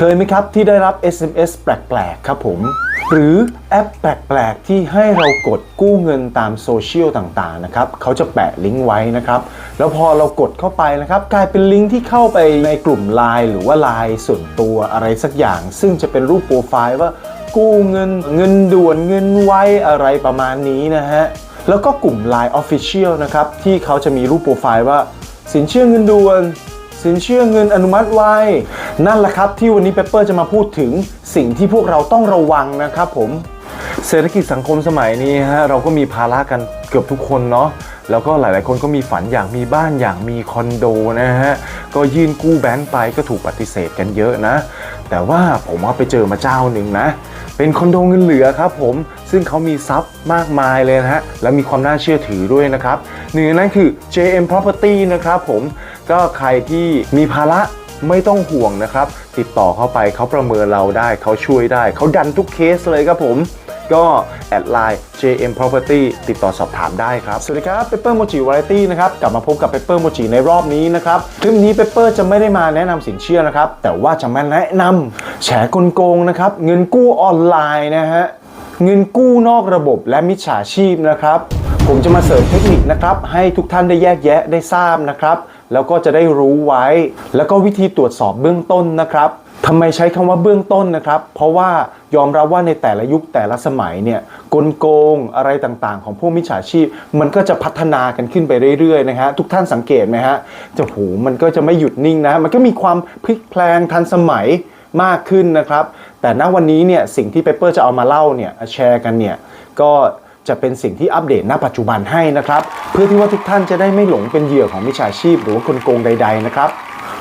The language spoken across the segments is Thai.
เคยไหมครับที่ได้รับ SMS แปลกๆ ครับผม หรือแอปแปลกๆ ที่ให้เรากดกู้เงินตามโซเชียลต่างๆ นะครับเขาจะแปะลิงก์ไว้นะครับ แล้วพอเรากดเข้าไปนะครับ กลายเป็นลิงก์ที่เข้าไปในกลุ่ม Line หรือว่า Line ส่วนตัวอะไรสักอย่าง ซึ่งจะเป็นรูปโปรไฟล์ว่ากู้เงินเงินด่วนเงินไวอะไรประมาณนี้นะฮะ แล้วก็กลุ่ม Line Official นะครับที่เขาจะมีรูปโปรไฟล์ว่า สินเชื่อเงินด่วน สินเชื่อเงินอนุมัติไวนั่นแหละครับที่วันนี้เปเปอร์จะมาพูดถึงสิ่งที่พวกเราต้องระวังนะครับผม เศรษฐกิจสังคมสมัยนี้ฮะเราก็มีภาระกันเกือบทุกคนเนาะแล้วก็หลาย ๆ คนก็มีฝันอยากมีบ้านอยากมีคอนโดนะฮะ ก็ยื่นกู้แบงก์ไปก็ถูกปฏิเสธกันเยอะนะ แต่ว่าผมว่าไปเจอมาเจ้าหนึ่งนะ เป็นคอนโดเงินเหลือครับผม ซึ่งเขามีทรัพย์มากมายเลยนะฮะ และมีความน่าเชื่อถือด้วยนะครับ หนึ่งในนั้นคือ JM Property นะครับผม ก็ใครที่มีภาระไม่ต้องห่วงนะครับ ติดต่อเข้าไปเขาประเมินเราได้เขาช่วยได้ เขาดันทุกเคสเลยครับผม ก็แอดไลน์ JM Property ติดต่อสอบถามได้ครับ สวัสดีครับ Pepper Mochi Variety นะครับ กลับมาพบกับ Pepper Mochi ในรอบนี้นะครับ คลิปนี้ Pepper จะไม่ได้มาแนะนำสินเชื่อนะครับ แต่ว่าจะมาแนะนำแฉกลโกงนะครับ เงินกู้ออนไลน์นะฮะเงินกู้นอกระบบและมิจฉาชีพนะครับ ผมจะมาเสริมเทคนิคนะครับ ให้ทุกท่านได้แยกแยะได้ทราบนะครับ แล้วก็จะได้รู้ไว้ แล้วก็วิธีตรวจสอบเบื้องต้นนะครับทำไมใช้คำว่าเบื้องต้นนะครับ เพราะว่ายอมรับว่าในแต่ละยุคแต่ละสมัยเนี่ยกลโกงอะไรต่างๆ ของพวกมิจฉาชีพ มันก็จะพัฒนากันขึ้นไปเรื่อยๆนะฮะทุกท่านสังเกตไหมฮะจะโหมันก็จะไม่หยุดนิ่งนะมันก็มีความพลิกแพลงทันสมัยมากขึ้นนะครับ แต่ณวันนี้เนี่ยสิ่งที่เปเปอร์จะเอามาเล่าเนี่ยแชร์กันเนี่ยก็ จะเป็นสิ่งที่อัปเดตณปัจจุบันให้นะครับ เพื่อที่ว่าทุกท่านจะได้ไม่หลงเป็นเหยื่อของมิจฉาชีพ หรือว่าคนโกงใด ๆ นะครับ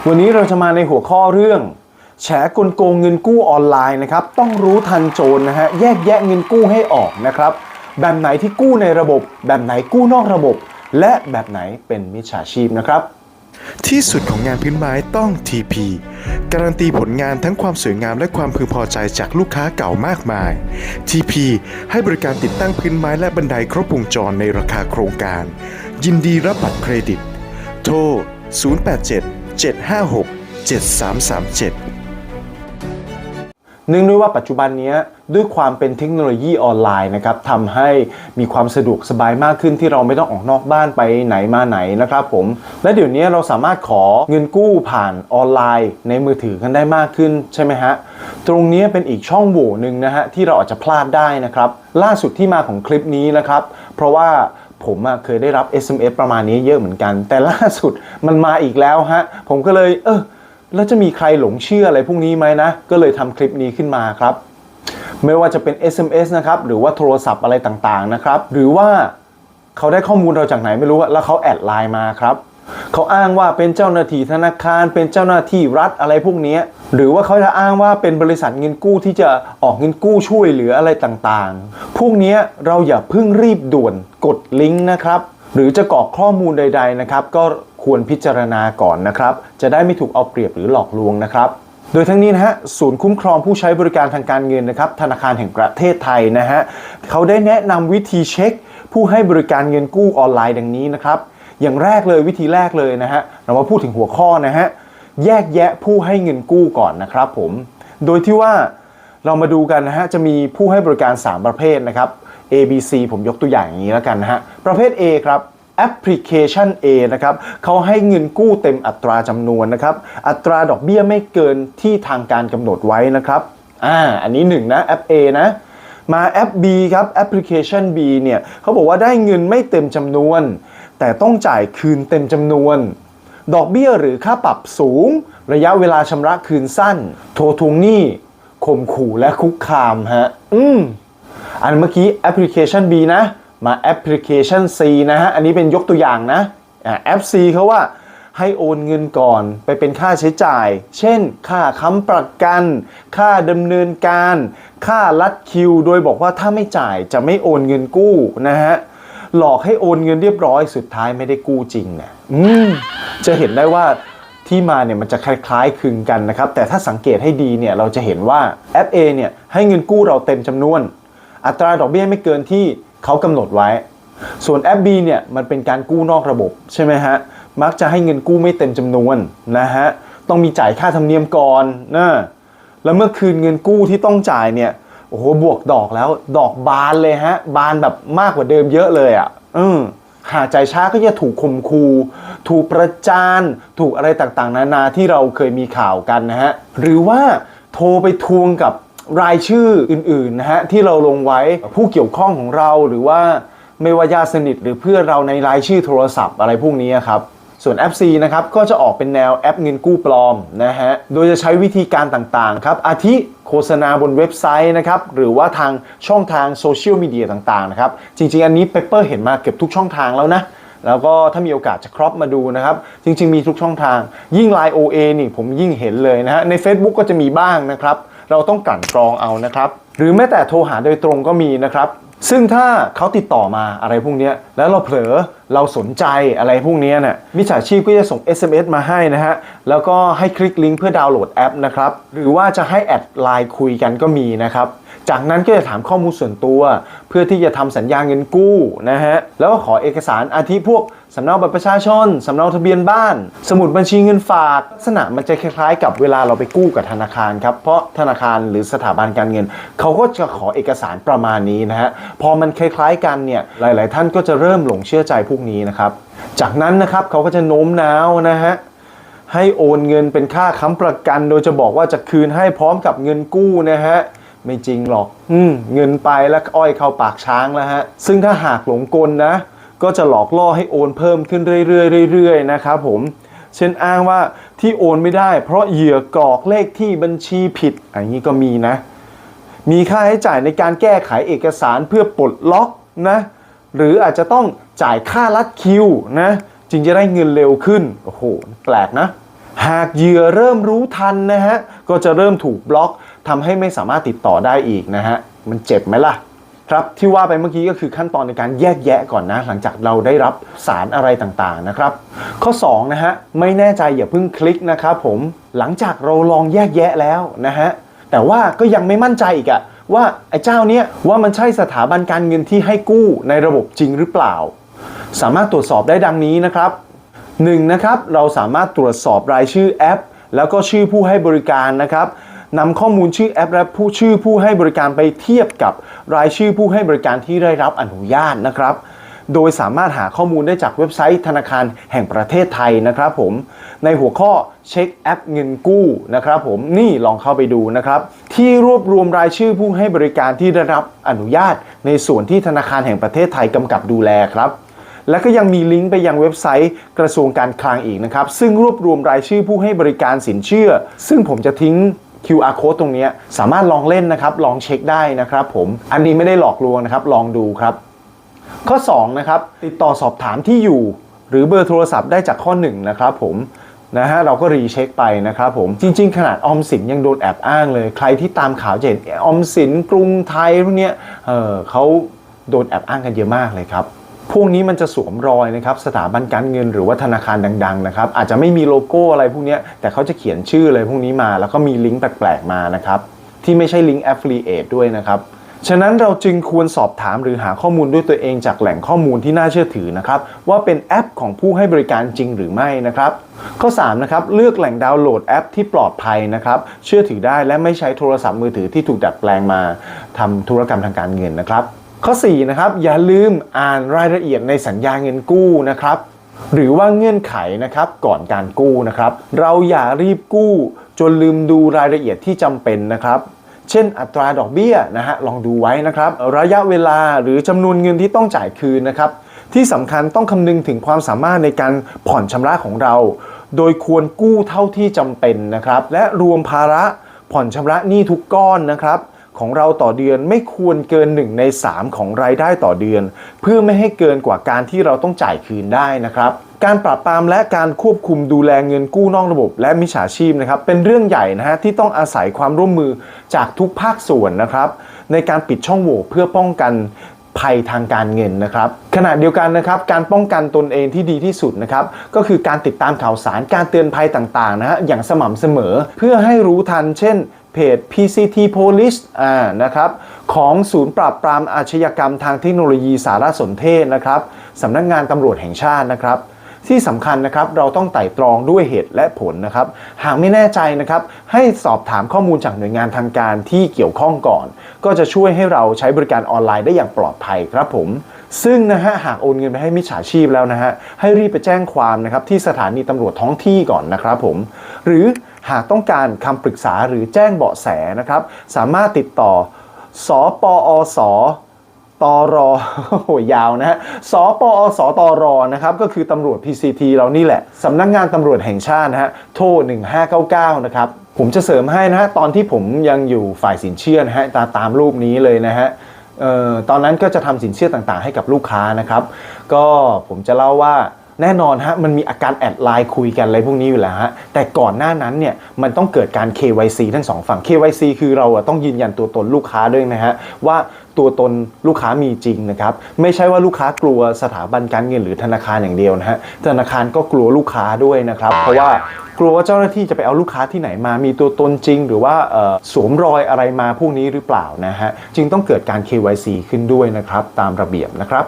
วันนี้เราจะมาในหัวข้อเรื่องแฉกลโกงเงินกู้ออนไลน์นะครับต้องรู้ทันโจรนะฮะแยกแยะเงินกู้ให้ออกนะครับแบบไหนที่กู้ในระบบ แบบไหนกู้นอกระบบ และแบบไหนเป็นมิจฉาชีพนะครับ ที่สุดของงานพื้นไม้ต้อง TP การันตีผลงานทั้งความสวยงามและความพึงพอใจจากลูกค้าเก่ามากมาย TP ให้บริการติดตั้งพื้นไม้และบันไดครบวงจรในราคาโครงการ ยินดีรับบัตรเครดิต โทร 087 756 7337 เนื่องด้วยว่าปัจจุบันนี้ด้วยความเป็นเทคโนโลยีออนไลน์นะครับทำให้มีความสะดวกสบายมากขึ้นที่เราไม่ต้องออกนอกบ้านไปไหนมาไหนนะครับผม และเดี๋ยวนี้เราสามารถขอเงินกู้ผ่านออนไลน์ในมือถือกันได้มากขึ้นใช่ไหมฮะ ตรงนี้เป็นอีกช่องโหว่หนึ่งนะฮะที่เราอาจจะพลาดได้นะครับ ล่าสุดที่มาของคลิปนี้นะครับ เพราะว่าผมเคยได้รับ SMS ประมาณนี้เยอะเหมือนกัน แต่ล่าสุดมันมาอีกแล้วฮะผมก็เลยเออ แล้วจะมีใครหลงเชื่ออะไรพวกนี้ไหมนะ ก็เลยทำคลิปนี้ขึ้นมาครับ ไม่ว่าจะเป็น SMS นะครับ หรือว่าโทรศัพท์อะไรต่างๆนะครับ หรือว่าเขาได้ข้อมูลเราจากไหนไม่รู้อะแล้วเขาแอดไลน์มาครับเขาอ้างว่าเป็นเจ้าหน้าที่ธนาคาร เป็นเจ้าหน้าที่รัฐอะไรพวกนี้ หรือว่าเขาจะอ้างว่าเป็นบริษัทเงินกู้ที่จะออกเงินกู้ช่วยเหลืออะไรต่างๆ พวกนี้เราอย่าเพิ่งรีบด่วนกดลิงก์นะครับ หรือจะกรอกข้อมูลใด ๆ นะครับ ก็ควรพิจารณาก่อนนะครับ จะได้ไม่ถูกเอาเปรียบหรือหลอกลวงนะครับโดยทั้งนี้นะฮะศูนย์คุ้มครองผู้ใช้บริการทางการเงินนะครับธนาคารแห่งประเทศไทยนะฮะเขาได้แนะนำวิธีเช็ค ผู้ให้บริการเงินกู้ออนไลน์ดังนี้นะครับอย่างแรกเลยวิธีแรกเลยนะฮะเรามาพูดถึงหัวข้อนะฮะแยกแยะผู้ให้เงินกู้ก่อนนะครับผมโดยที่ว่าเรามาดูกันนะฮะจะมีผู้ให้บริการ 3 ประเภทนะครับ A B C ผมยกตัวอย่างอย่างนี้แล้วกันนะฮะ ประเภท A ครับแอปพลิเคชัน A นะครับเขาให้เงินกู้เต็มอัตราจำนวนนะครับ อัตราดอกเบี้ยไม่เกินที่ทางการกำหนดไว้นะครับ อ่า อันนี้หนึ่งนะแอป A นะมาแอป B ครับแอปพลิเคชัน B เนี่ยเขาบอกว่าได้เงินไม่เต็มจำนวน แต่ต้องจ่ายคืนเต็มจำนวน ดอกเบี้ยหรือค่าปรับสูง ระยะเวลาชำระคืนสั้น โทรทวงหนี้ข่มขู่และคุกคามฮะ อืม อันเมื่อกี้แอปพลิเคชัน B นะ มาแอปพลิเคชัน C นะฮะ อันนี้เป็นยกตัวอย่างนะแอป C เขาว่าให้โอนเงินก่อนไปเป็นค่าใช้จ่าย เช่น ค่าค้ำประกัน ค่าดำเนินการ ค่าลัดคิว โดยบอกว่าถ้าไม่จ่ายจะไม่โอนเงินกู้นะฮะ หลอกให้โอนเงินเรียบร้อยสุดท้ายไม่ได้กู้จริงเนี่ยอืมจะเห็นได้ว่าที่มาเนี่ยมันจะคล้ายๆคลึงกันนะครับ แต่ถ้าสังเกตให้ดีเนี่ยเราจะเห็นว่าแอป A เนี่ยให้เงินกู้เราเต็มจำนวน อัตราดอกเบี้ยไม่เกินที่เขากำหนดไว้ ส่วนแอป B เนี่ยมันเป็นการกู้นอกระบบใช่ไหมฮะ มักจะให้เงินกู้ไม่เต็มจำนวนนะฮะ ต้องมีจ่ายค่าธรรมเนียมก่อนนะ แล้วเมื่อคืนเงินกู้ที่ต้องจ่ายเนี่ย โอ้โห บวกดอกแล้ว ดอกบานเลยฮะ บานแบบมากกว่าเดิมเยอะเลยอะ่ะ อืมหากใจช้าก็จะถูกข่มคูถูกประจาน ถูกอะไรต่างๆ นานาที่เราเคยมีข่าวกันนะฮะ หรือว่าโทรไปทวงกับ รายชื่ออื่นๆนะฮะที่เราลงไว้ผู้เกี่ยวข้องของเราหรือว่าไม่ว่าญาติสนิทหรือเพื่อนเราในรายชื่อโทรศัพท์อะไรพวกนี้ครับส่วนแอป C นะครับก็จะออกเป็นแนวแอปเงินกู้ปลอมนะฮะโดยจะใช้วิธีการต่างๆครับอาทิโฆษณาบนเว็บไซต์นะครับหรือว่าทางช่องทางโซเชียลมีเดียต่างๆนะครับจริงๆ อันนี้เปเปอร์เห็นมาเกือบทุกช่องทางแล้วนะแล้วก็ถ้ามีโอกาสจะครอปมาดูนะครับ จริงๆ มีทุกช่องทางยิ่ง Line OA นี่ผมยิ่งเห็นเลยนะฮะใน Facebook ก็จะมีบ้างนะครับ เราต้องกลั่นกรองเอานะครับ หรือแม้แต่โทรหาโดยตรงก็มีนะครับ ซึ่งถ้าเขาติดต่อมาอะไรพวกนี้แล้วเราเผลอเราสนใจอะไรพวกนี้เนี่ยมิจฉาชีพก็จะส่ง SMS มาให้นะฮะ แล้วก็ให้คลิกลิงก์เพื่อดาวน์โหลดแอปนะครับ หรือว่าจะให้แอดไลน์คุยกันก็มีนะครับ จากนั้นก็จะถามข้อมูลส่วนตัว เพื่อที่จะทำสัญญาเงินกู้นะฮะแล้วก็ขอเอกสารอาทิพวกสำเนาบัตรประชาชนสำเนาทะเบียนบ้าน สมุดบัญชีเงินฝากลักษณะมันจะคล้ายๆ กับเวลาเราไปกู้กับธนาคารครับเพราะธนาคารหรือสถาบันการเงิน เขาก็จะขอเอกสารประมาณนี้นะฮะพอมันคล้ายๆกันเนี่ยหลาย ๆ ท่านก็จะเริ่มหลงเชื่อใจพวกนี้นะครับจากนั้นนะครับเขาก็จะโน้มน้าวนะฮะให้โอนเงินเป็นค่าค้ำประกัน โดยจะบอกว่าจะคืนให้พร้อมกับเงินกู้นะฮะ ไม่จริงหรอกอืมเงินไปแล้วอ้อยเข้าปากช้างแล้วฮะ ซึ่งถ้าหากหลงกลนะ ก็จะหลอกล่อให้โอนเพิ่มขึ้นเรื่อยๆเรื่อยๆนะครับผม เช่นอ้างว่าที่โอนไม่ได้ เพราะเหยื่อกรอกเลขที่บัญชีผิดอันนี้ก็มีนะ มีค่าใช้จ่ายในการแก้ไขเอกสารเพื่อปลดล็อกนะ หรืออาจจะต้องจ่ายค่าลัดคิวนะจึงจะได้เงินเร็วขึ้น โอ้โห แปลกนะ หากเหยื่อเริ่มรู้ทันนะฮะ ก็จะเริ่มถูกบล็อก ทำให้ไม่สามารถติดต่อได้อีกนะฮะ มันเจ็บไหมล่ะ ครับที่ว่าไปเมื่อกี้ก็คือขั้นตอนในการแยกแยะก่อนนะ หลังจากเราได้รับสารอะไรต่างๆนะครับ ข้อ2นะฮะไม่แน่ใจอย่าเพิ่งคลิกนะครับผมหลังจากเราลองแยกแยะแล้วนะฮะแต่ว่าก็ยังไม่มั่นใจอีกอะว่าไอ้เจ้าเนี้ยว่ามันใช่สถาบันการเงินที่ให้กู้ในระบบจริงหรือเปล่า สามารถตรวจสอบได้ดังนี้นะครับ 1. นะครับเราสามารถตรวจสอบรายชื่อแอป แล้วก็ชื่อผู้ให้บริการนะครับ นำข้อมูลชื่อแอปและผู้ชื่อผู้ให้บริการไปเทียบกับรายชื่อผู้ให้บริการที่ได้รับอนุญาตนะครับ โดยสามารถหาข้อมูลได้จากเว็บไซต์ธนาคารแห่งประเทศไทยนะครับผม ในหัวข้อเช็คแอปเงินกู้นะครับผมนี่ลองเข้าไปดูนะครับ ที่รวบรวมรายชื่อผู้ให้บริการที่ได้รับอนุญาต ในส่วนที่ธนาคารแห่งประเทศไทยกำกับดูแลครับและก็ยังมีลิงก์ไปยังเว็บไซต์กระทรวงการคลังอีกนะครับ ซึ่งรวบรวมรายชื่อผู้ให้บริการสินเชื่อ ซึ่งผมจะทิ้ง QR code ตรงนี้สามารถลองเล่นนะครับ ลองเช็คได้นะครับผมอันนี้ไม่ได้หลอกลวงนะครับ ลองดูครับ ข้อ2นะครับติดต่อสอบถามที่อยู่ หรือเบอร์โทรศัพท์ได้จากข้อ1นะครับผมนะฮะเราก็รีเช็คไปนะครับผมจริง ๆ ขนาดออมสินยังโดนแอบอ้างเลย ใครที่ตามข่าวจะเห็นออมสินกรุงไทยพวกเนี้ยเออเขาโดนแอบอ้างกันเยอะมากเลยครับ พวกนี้มันจะสวมรอยนะครับสถาบันการเงินหรือว่าธนาคารดังๆนะครับอาจจะไม่มีโลโก้อะไรพวกนี้แต่เขาจะเขียนชื่ออะไรพวกนี้มา แล้วก็มีลิงก์แปลกๆมานะครับที่ไม่ใช่ลิงก์ affiliate ด้วยนะครับฉะนั้นเราจึงควรสอบถามหรือหาข้อมูลด้วยตัวเองจากแหล่งข้อมูลที่น่าเชื่อถือนะครับว่าเป็นแอปของผู้ให้บริการจริงหรือไม่นะครับ ข้อ3นะครับเลือกแหล่งดาวน์โหลดแอปที่ปลอดภัยนะครับเชื่อถือได้และไม่ใช้โทรศัพท์มือถือที่ถูกดัดแปลงมาทำธุรกรรมทางการเงินนะครับ ข้อ4นะครับอย่าลืมอ่านรายละเอียดในสัญญาเงินกู้นะครับหรือว่าเงื่อนไขนะครับก่อนการกู้นะครับ เราอย่ารีบกู้ จนลืมดูรายละเอียดที่จำเป็นนะครับ เช่นอัตราดอกเบี้ยนะฮะลองดูไว้นะครับ ระยะเวลาหรือจำนวนเงินที่ต้องจ่ายคืนนะครับ ที่สำคัญต้องคำนึงถึงความสามารถในการผ่อนชำระของเรา โดยควรกู้เท่าที่จำเป็นนะครับ และรวมภาระผ่อนชำระหนี้ทุกก้อนนะครับ ของเราต่อเดือนไม่ควรเกิน 1 ใน 3 ของรายได้ต่อเดือน เพื่อไม่ให้เกินกว่าการที่เราต้องจ่ายคืนได้นะครับการปราบปรามและการควบคุมดูแลเงินกู้นอกระบบ และมิจฉาชีพนะครับเป็นเรื่องใหญ่นะฮะที่ต้องอาศัยความร่วมมือจากทุกภาคส่วนนะครับในการปิดช่องโหว่เพื่อป้องกันภัยทางการเงินนะครับขณะเดียวกันนะครับการป้องกันตนเองที่ดีที่สุดนะครับก็คือการติดตามข่าวสารการเตือนภัยต่างๆนะฮะอย่างสม่ำเสมอ เพื่อให้รู้ทัน เช่น เพจ PCT Police อ่านะครับของศูนย์ปราบปรามอาชญากรรมทางเทคโนโลยีสารสนเทศนะครับสำนักงานตำรวจแห่งชาตินะครับที่สำคัญนะครับเราต้องไต่ตรองด้วยเหตุและผลนะครับ หากไม่แน่ใจนะครับ ให้สอบถามข้อมูลจากหน่วยงานทางการที่เกี่ยวข้องก่อน ก็จะช่วยให้เราใช้บริการออนไลน์ได้อย่างปลอดภัยครับผม ซึ่งนะฮะหากโอนเงินไปให้มิจฉาชีพแล้วนะฮะให้รีบไปแจ้งความนะครับที่สถานีตำรวจท้องที่ก่อนนะครับผม หรือ หากต้องการคำปรึกษาหรือแจ้งเบาะแสนะครับ สามารถติดต่อสปอสตรโหยาวนะฮะ สปอสตรนะครับ ก็คือตำรวจ PCT เรานี่แหละสำนักงานตำรวจแห่งชาตินะฮะ โทร 1599 นะครับ ผมจะเสริมให้นะฮะ ตอนที่ผมยังอยู่ฝ่ายสินเชื่อนะฮะ ตาตามรูปนี้เลยนะฮะออตอนนั้นก็จะทำสินเชื่อต่างๆ ให้กับลูกค้านะครับ ก็ผมจะเล่าว่า แน่นอนฮะมันมีอาการแอดไลน์คุยกันอะไรพวกนี้อยู่แล้วฮะแต่ก่อนหน้านั้นเนี่ยมันต้องเกิดการ KYC ทั้งสองฝั่ง KYC คือเราอะต้องยืนยันตัวตนลูกค้าด้วยนะฮะว่าตัวตนลูกค้ามีจริงนะครับไม่ใช่ว่าลูกค้ากลัวสถาบันการเงินหรือธนาคารอย่างเดียวนะฮะธนาคารก็กลัวลูกค้าด้วยนะครับ เพราะว่ากลัวว่าเจ้าหน้าที่จะไปเอาลูกค้าที่ไหนมา มีตัวตนจริง หรือว่าสวมรอยอะไรมาพวกนี้หรือเปล่านะฮะจึงต้องเกิดการ KYC ขึ้นด้วยนะครับตามระเบียบนะครับ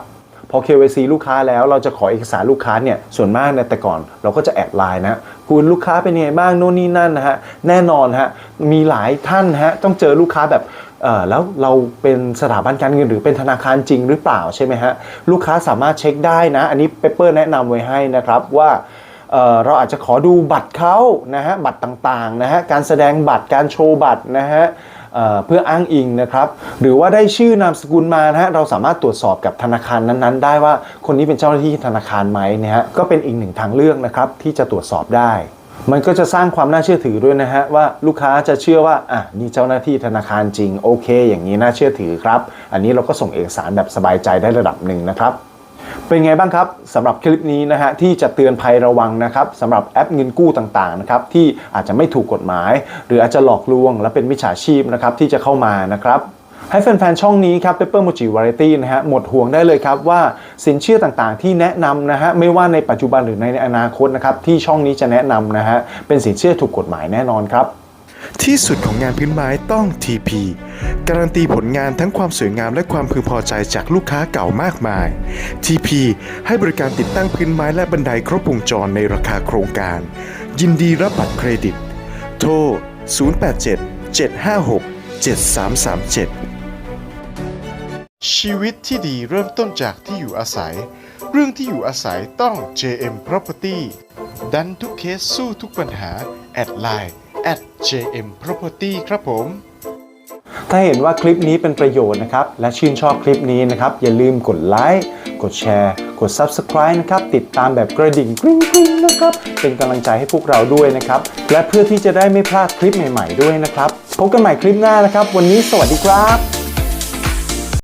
พอ KYC ลูกค้าแล้วเราจะขอเอกสารลูกค้าเนี่ยส่วนมากเนี่ยแต่ก่อนเราก็จะแอดไลน์นะคุณลูกค้าเป็นยังไงบ้างโน่นนี่นั่นนะฮะแน่นอนฮะมีหลายท่านฮะต้องเจอลูกค้าแบบเออแล้วเราเป็นสถาบันการเงินหรือเป็นธนาคารจริงหรือเปล่าใช่ไหมฮะลูกค้าสามารถเช็คได้นะ อันนี้เปเปอร์แนะนำไว้ให้นะครับว่าเเราอาจจะขอดูบัตรเขานะฮะบัตรต่างๆนะฮะการแสดงบัตรการโชว์บัตรนะฮะ เเพื่ออ้างอิงนะครับ หรือว่าได้ชื่อนามสกุลมานะฮะเราสามารถตรวจสอบกับธนาคารนั้นๆ ได้ว่าคนนี้เป็นเจ้าหน้าที่ธนาคารไหมนะฮะก็เป็นอีกหนึ่งทางเลือกนะครับที่จะตรวจสอบได้มันก็จะสร้างความน่าเชื่อถือด้วยนะฮะ ว่าลูกค้าจะเชื่อว่า อะ นี่เจ้าหน้าที่ธนาคารจริง โอเค อย่างนี้น่าเชื่อถือครับ อันนี้เราก็ส่งเอกสารแบบสบายใจได้ระดับหนึ่งนะครับ เป็นไงบ้างครับสำหรับคลิปนี้นะฮะที่จะเตือนภัยระวังนะครับสำหรับแอปเงินกู้ต่างๆนะครับที่อาจจะไม่ถูกกฎหมาย หรืออาจจะหลอกลวง และเป็นมิจฉาชีพนะครับที่จะเข้ามานะครับให้แฟนๆ ช่องนี้ครับ Pepper Mochi Variety นะฮะหมดห่วงได้เลยครับว่าสินเชื่อต่างๆ ที่แนะนำนะฮะไม่ว่าในปัจจุบันหรือในอนาคตนะครับที่ช่องนี้จะแนะนำนะฮะเป็นสินเชื่อถูกกฎหมายแน่นอนครับ ที่สุดของงานพื้นไม้ต้อง TP การันตีผลงานทั้งความสวยงามและความพึงพอใจจากลูกค้าเก่ามากมาย TP ให้บริการติดตั้งพื้นไม้และบันไดครบวงจรในราคาโครงการ ยินดีรับบัตรเครดิต โทร 087 756 7337 ชีวิตที่ดีเริ่มต้นจากที่อยู่อาศัย เรื่องที่อยู่อาศัยต้อง JM Property ดันทุกเคสสู้ทุกปัญหา แอดไลน์ at JM Property ครับผม ถ้าเห็นว่าคลิปนี้เป็นประโยชน์นะครับ และชื่นชอบคลิปนี้นะครับ อย่าลืมกดไลค์กดแชร์กด Subscribe นะครับ ติดตามแบบกระดิ่งกริ๊งกริ๊งนะครับ เป็นกำลังใจให้พวกเราด้วยนะครับ และเพื่อที่จะได้ไม่พลาดคลิปใหม่ ๆ ด้วยนะครับ พบกันใหม่คลิปหน้านะครับ วันนี้สวัสดีครับ